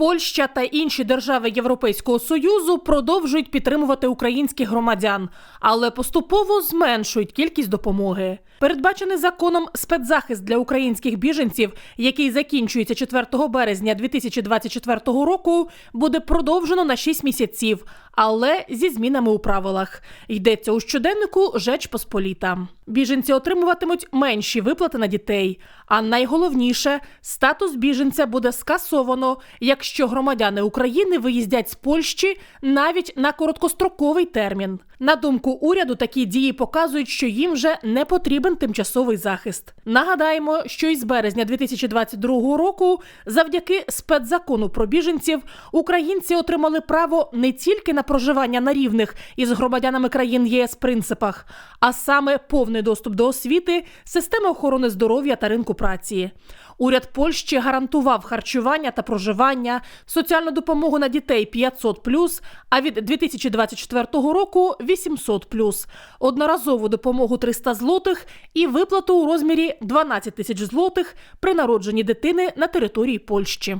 Польща та інші держави Європейського союзу продовжують підтримувати українських громадян, але поступово зменшують кількість допомоги. Передбачений законом спецзахист для українських біженців, який закінчується 4 березня 2024 року, буде продовжено на 6 місяців, але зі змінами у правилах. Йдеться у щоденнику Жеч Посполіта. Біженці отримуватимуть менші виплати на дітей. А найголовніше, статус біженця буде скасовано, якщо громадяни України виїздять з Польщі навіть на короткостроковий термін. На думку уряду, такі дії показують, що їм вже не потрібен тимчасовий захист. Нагадаємо, що із березня 2022 року, завдяки спецзакону про біженців, українці отримали право не тільки на проживання на рівних із громадянами країн ЄС принципах, а саме повний доступ до освіти, системи охорони здоров'я та ринку праці. Уряд Польщі гарантував харчування та проживання, соціальну допомогу на дітей 500+, а від 2024 року 800+, одноразову допомогу 300 злотих і виплату у розмірі 12 тисяч злотих при народженні дитини на території Польщі.